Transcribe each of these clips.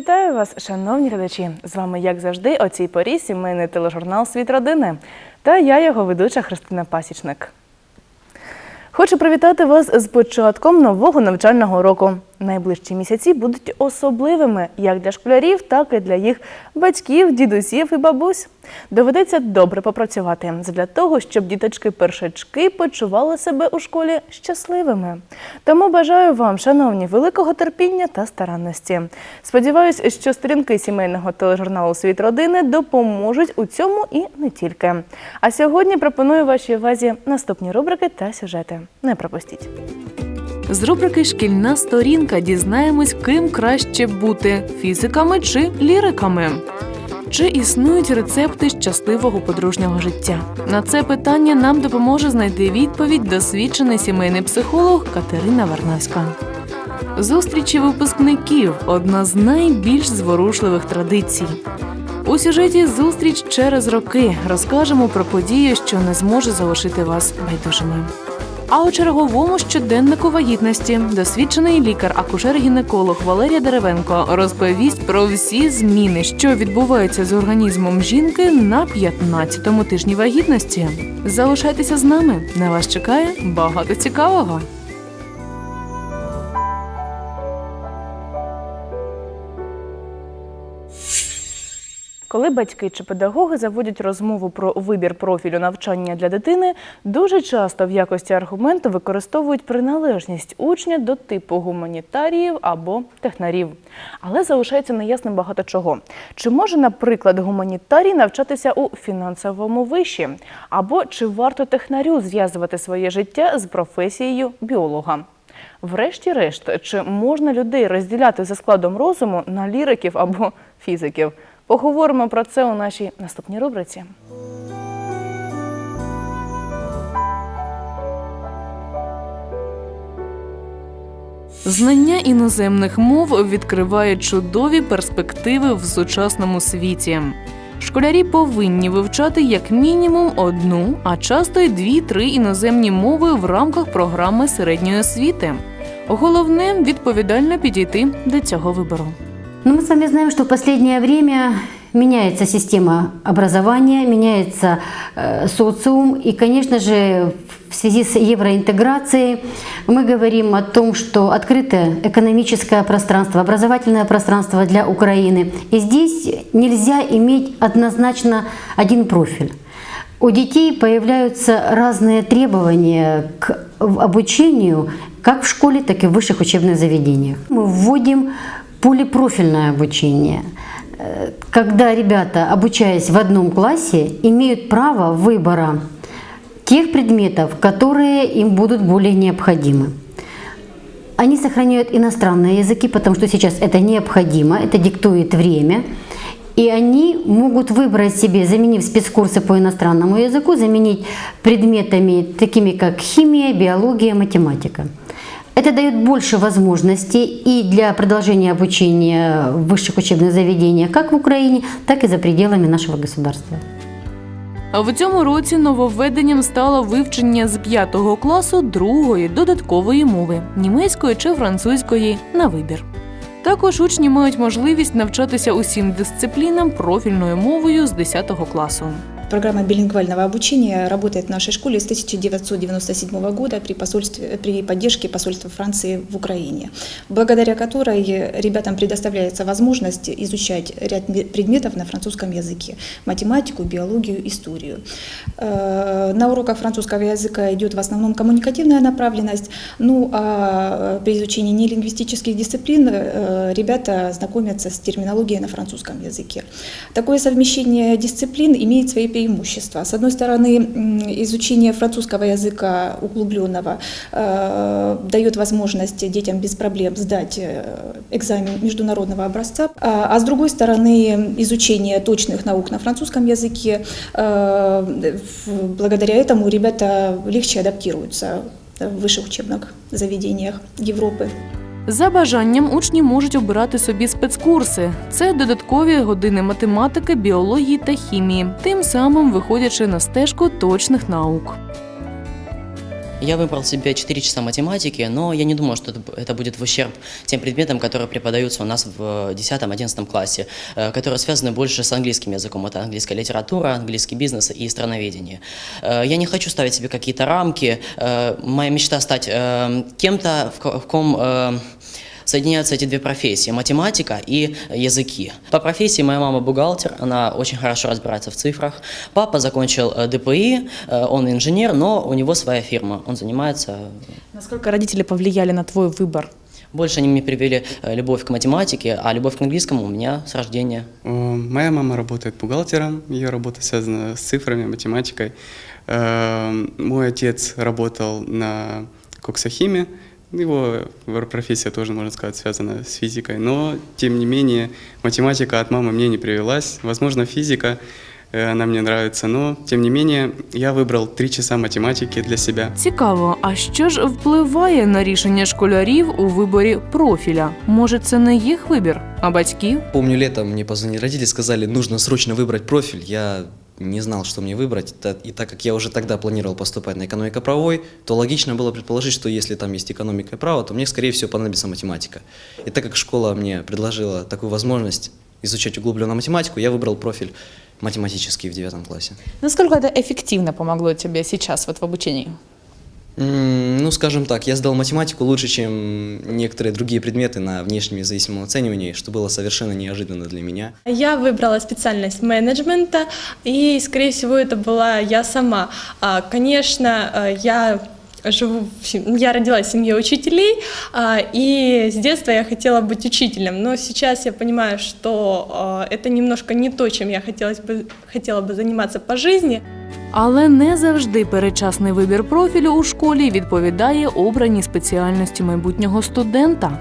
Вітаю вас, шановні глядачі! З вами, як завжди, о цій порі сімейний тележурнал Світ родини та я, його ведуча Христина Пасічник. Хочу привітати вас з початком нового навчального року. Найближчі місяці будуть особливими як для школярів, так і для їх батьків, дідусів і бабусь. Доведеться добре попрацювати для того, щоб діточки-першачки почували себе у школі щасливими. Тому бажаю вам, шановні, великого терпіння та старанності. Сподіваюсь, що сторінки сімейного тележурналу Світ родини допоможуть у цьому і не тільки. А сьогодні пропоную вашій увазі наступні рубрики та сюжети. Не пропустіть. З рубрики Шкільна сторінка дізнаємось, ким краще бути фізиками чи ліриками. Чи існують рецепти щасливого подружнього життя? На це питання нам допоможе знайти відповідь досвідчений сімейний психолог Катерина Варнавська. Зустрічі випускників одна з найбільш зворушливих традицій. У сюжеті Зустріч через роки розкажемо про подію, що не зможе залишити вас байдужими. А у черговому щоденнику вагітності досвідчений лікар-акушер-гінеколог Валерія Деревенко розповість про всі зміни, що відбуваються з організмом жінки на 15-му тижні вагітності. Залишайтеся з нами. На вас чекає багато цікавого. Коли батьки чи педагоги заводять розмову про вибір профілю навчання для дитини, дуже часто в якості аргументу використовують приналежність учня до типу гуманітаріїв або технарів. Але залишається неясним багато чого. Чи може, наприклад, гуманітарій навчатися у фінансовому виші? Або чи варто технарю зв'язувати своє життя з професією біолога? Врешті-решт, чи можна людей розділяти за складом розуму на ліриків або фізиків? Поговоримо про це у нашій наступній рубриці. Знання іноземних мов відкриває чудові перспективи в сучасному світі. Школярі повинні вивчати як мінімум одну, а часто й дві-три іноземні мови в рамках програми середньої освіти. Головне відповідально підійти до цього вибору. Ну, мы с вами знаем, что в последнее время меняется система образования, меняется э, социум. И, конечно же, в связи с евроинтеграцией мы говорим о том, что открытое экономическое пространство, образовательное пространство для Украины. И здесь нельзя иметь однозначно один профиль. У детей появляются разные требования к обучению как в школе, так и в высших учебных заведениях. Мы вводим полипрофильное обучение, Э, когда ребята, обучаясь в одном классе, имеют право выбора тех предметов, которые им будут более необходимы. Они сохраняют иностранные языки, потому что сейчас это необходимо, это диктует время. И они могут выбрать себе, заменив спецкурсы по иностранному языку, заменить предметами такими как химия, биология, математика. Это дает больше возможностей и для продолжения обучения в высших учебных заведениях как в Украине, так и за пределами нашего государства. А в цьому році нововведенням стало вивчення з 5 класу другої додаткової мови німецької чи французької на вибір. Також учні мають можливість навчатися усім дисциплінам профільною мовою з 10 класу. Программа билингвального обучения работает в нашей школе с 1997 года при, посольстве, при поддержке посольства Франции в Украине, благодаря которой ребятам предоставляется возможность изучать ряд предметов на французском языке – математику, биологию, историю. Э, на уроках французского языка идет в основном коммуникативная направленность, ну а при изучении нелингвистических дисциплин э, ребята знакомятся с терминологией на французском языке. Такое совмещение дисциплин имеет свои преимущества. С одной стороны, изучение французского языка углубленного э, дает возможность детям без проблем сдать э, экзамен международного образца, а, а с другой стороны, изучение точных наук на французском языке, э, благодаря этому ребята легче адаптируются в высших учебных заведениях Европы. За бажанням учні можуть обирати собі спецкурси. Це додаткові години математики, біології та хімії, тим самим виходячи на стежку точних наук. Я выбрал себе 4 часа математики, но я не думал, что это, это будет в ущерб тем предметам, которые преподаются у нас в 10-11 классе, э, которые связаны больше с английским языком. Это английская литература, английский бизнес и страноведение. Э, Я не хочу ставить себе какие-то рамки. Э, Моя мечта стать э, кем-то, в ко- в ком э, соединяются эти две профессии – математика и языки. По профессии моя мама бухгалтер, она очень хорошо разбирается в цифрах. Папа закончил э, ДПИ, э, он инженер, но у него своя фирма, он занимается… Насколько родители повлияли на твой выбор? Больше они мне привели э, любовь к математике, а любовь к английскому у меня с рождения. Э, Моя мама работает бухгалтером, ее работа связана с цифрами, математикой. Э, Мой отец работал на коксохиме, его профессия тоже, можно сказать, связана с физикой, но, тем не менее, математика от мамы мне не привелась. Возможно, физика, э, она мне нравится, но, тем не менее, я выбрал три часа математики для себя. Цікаво, а що ж впливає на рішення школярів у виборі профіля? Може, це не їх вибір, а батьків? Помню, летом мне позвонили родители, сказали, нужно срочно выбрать профиль. Я не знал, что мне выбрать. И так как я уже тогда планировал поступать на экономико-правовой, то логично было предположить, что если там есть экономика и право, то мне, скорее всего, понадобится математика. И так как школа мне предложила такую возможность изучать углубленно математику, я выбрал профиль математический в девятом классе. Насколько это эффективно помогло тебе сейчас вот в обучении? Ну, скажем так, я сдал математику лучше, чем некоторые другие предметы на внешнем независимом оценивании, что было совершенно неожиданно для меня. Я выбрала специальность менеджмента, и, скорее всего, это была я сама. А, Конечно, э, я живу, я родилась в семье учителей, а, и с детства я хотела быть учителем, но сейчас я понимаю, что э, это немножко не то, чем я хотелось бы, хотела бы заниматься по жизни. Але не завжди передчасний вибір профілю у школі відповідає обраній спеціальності майбутнього студента.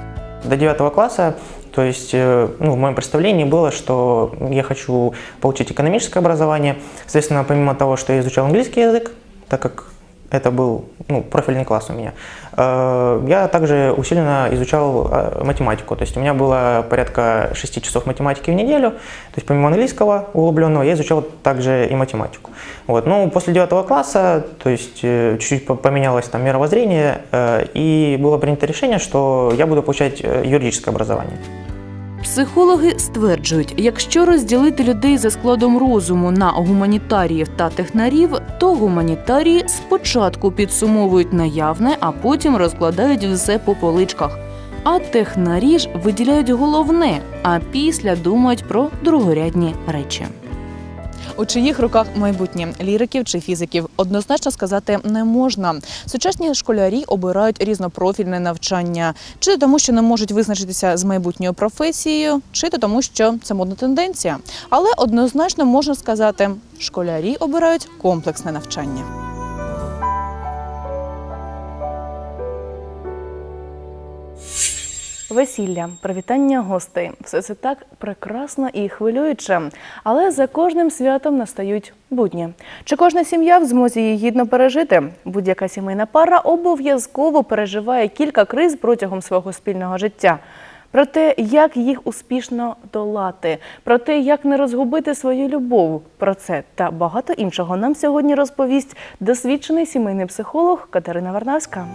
До 9 класса, то есть, э, ну, в моем представлении было, что я хочу получить экономическое образование. Соответственно, помимо того, что я изучал английский язык, так как это был ну, профильный класс у меня, э, я также усиленно изучал э, математику. То есть у меня было порядка 6 часов математики в неделю. То есть помимо английского углубленного я изучал также и математику. Вот. Ну, после 9 класса, то есть э, чуть-чуть по- поменялось там мировоззрение, и было принято решение, что я буду получать юридическое образование. Психологи стверджують, якщо розділити людей за складом розуму на гуманітаріїв та технарів, то гуманітарії спочатку підсумовують наявне, а потім розкладають все по поличках. А технарі ж виділяють головне, а після думають про другорядні речі. У чиїх руках майбутнє ліриків чи фізиків однозначно сказати не можна. Сучасні школярі обирають різнопрофільне навчання, чи то тому, що не можуть визначитися з майбутньою професією, чи то тому, що це модна тенденція. Але однозначно можна сказати, школярі обирають комплексне навчання. Весілля, привітання гостей все це так прекрасно і хвилююче. Але за кожним святом настають будні. Чи кожна сім'я в змозі її гідно пережити? Будь-яка сімейна пара обов'язково переживає кілька криз протягом свого спільного життя. Про те, як їх успішно долати, про те, як не розгубити свою любов. Про це та багато іншого нам сьогодні розповість досвідчений сімейний психолог Катерина Варнавська.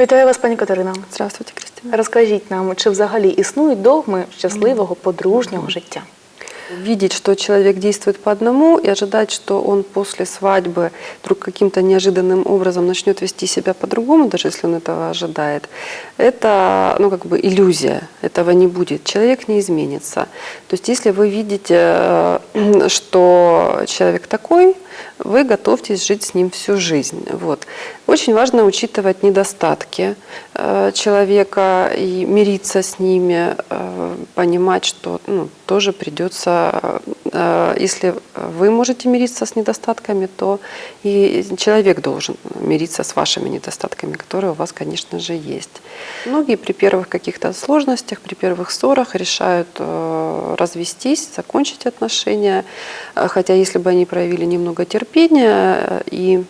Вітаю вас, пані Катерина. Здравствуйте, Кристина. Розкажіть нам, чи взагалі існують догми щасливого подружнього життя? Видеть, что человек действует по одному и ожидать, что он после свадьбы вдруг каким-то неожиданным образом начнет вести себя по-другому, даже если он этого ожидает, это ну, как бы иллюзия. Этого не будет. Человек не изменится. То есть если вы видите, э, что человек такой, вы готовьтесь жить с ним всю жизнь. Вот. Очень важно учитывать недостатки э, человека и мириться с ними, э, понимать, что ну, тоже придется, если вы можете мириться с недостатками, то и человек должен мириться с вашими недостатками, которые у вас, конечно же, есть. Многие при первых каких-то сложностях, при первых ссорах решают э, развестись, закончить отношения, Э, хотя если бы они проявили немного терпения э, и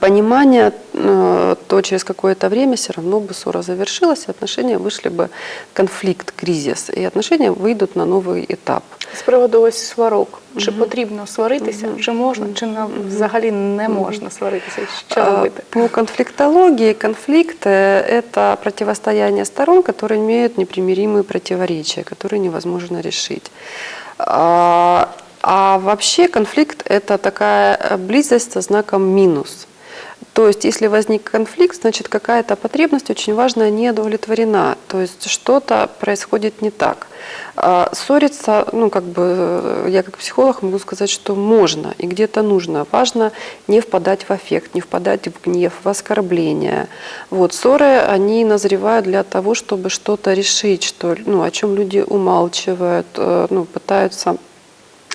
понимания, э, то через какое-то время все равно бы ссора завершилась, и отношения вышли бы конфликт, кризис, и отношения выйдут на новый этап. З приводу ось сварок. Чи потрібно сваритися, чи можна, чи на, взагалі не можна сваритися? Що А, робити? По конфликтологии конфликт э, – это противостояние сторон, которые имеют непримиримые противоречия, которые невозможно решить. А а вообще конфликт – это такая близость со знаком минус. То есть, если возник конфликт, значит, какая-то потребность очень важная не удовлетворена. То есть, что-то происходит не так. А Ссориться, ну, как бы, э, я как психолог могу сказать, что можно и где-то нужно. Важно не впадать в аффект, не впадать в гнев, в оскорбление. Вот, ссоры, они назревают для того, чтобы что-то решить, что, ну, о чем люди умалчивают, э, ну, пытаются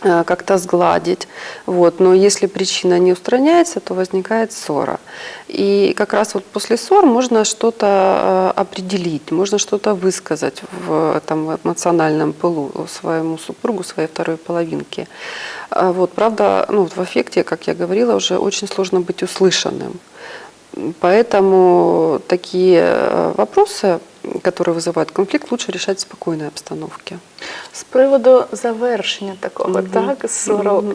как-то сгладить. Вот. Но если причина не устраняется, то возникает ссора. И как раз вот после ссор можно что-то э, определить, можно что-то высказать в этом эмоциональном пылу своему супругу, своей второй половинке. А Вот, правда, ну, в аффекте, как я говорила, уже очень сложно быть услышанным. Поэтому такие э, вопросы, которые вызывают конфликт, лучше решать в спокойной обстановке. З приводу завершення такого, так, сорок.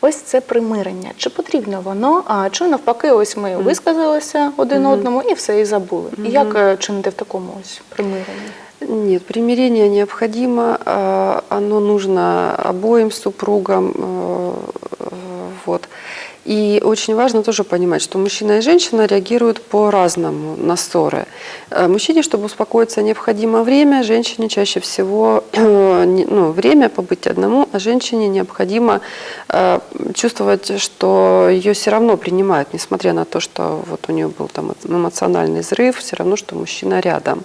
Ось це примирення. Чи потрібно воно, а чи навпаки, ось ми висказалися один одному і все, і забули. І як е, чинити в такому ось примиренні? Нет, примирение необходимо, оно нужно обоим супругам. И очень важно тоже понимать, что мужчина и женщина реагируют по-разному на ссоры. Э, Мужчине, чтобы успокоиться, необходимо время, женщине чаще всего ну, время побыть одному, а женщине необходимо э, чувствовать, что ее все равно принимают, несмотря на то, что вот у нее был там эмоциональный взрыв, все равно, что мужчина рядом.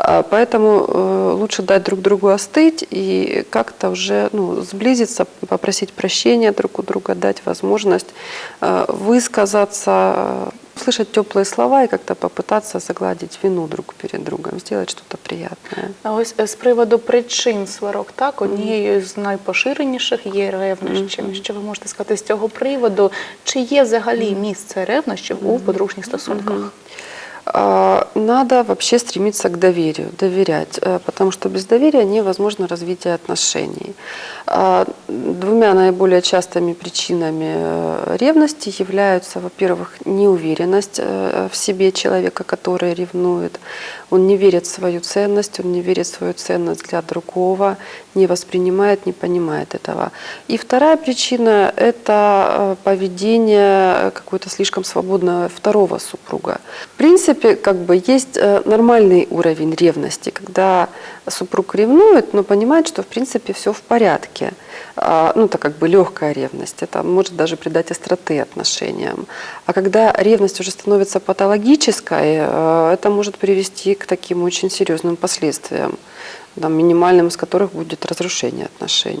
А, Поэтому э, лучше дать друг другу остыть и как-то уже ну, сблизиться, попросить прощения друг у друга, дать возможность э, высказаться, э, услышать теплые слова и как-то попытаться загладить вину друг перед другом, сделать что-то приятное. А ось е, з приводу причин сварок, так, однією з найпоширеніших є ревнощі. Що ви можете сказати з цього приводу? Чи є взагалі місце ревнощів у подружніх стосунках? А, Надо вообще стремиться к доверию, доверять, э, потому что без доверия невозможно развитие отношений. А, Двумя наиболее частыми причинами э, ревности являются, во-первых, неуверенность э, в себе человека, который ревнует. Он не верит в свою ценность, он не верит в свою ценность для другого, не воспринимает, не понимает этого. И вторая причина – это э, поведение какое-то слишком свободное второго супруга. В принципе, как бы есть нормальный уровень ревности, когда супруг ревнует, но понимает, что в принципе все в порядке. А, Ну, это как бы легкая ревность, это может даже придать остроты отношениям. А когда ревность уже становится патологической, э, это может привести к таким очень серьезным последствиям, там, минимальным из которых будет разрушение отношений.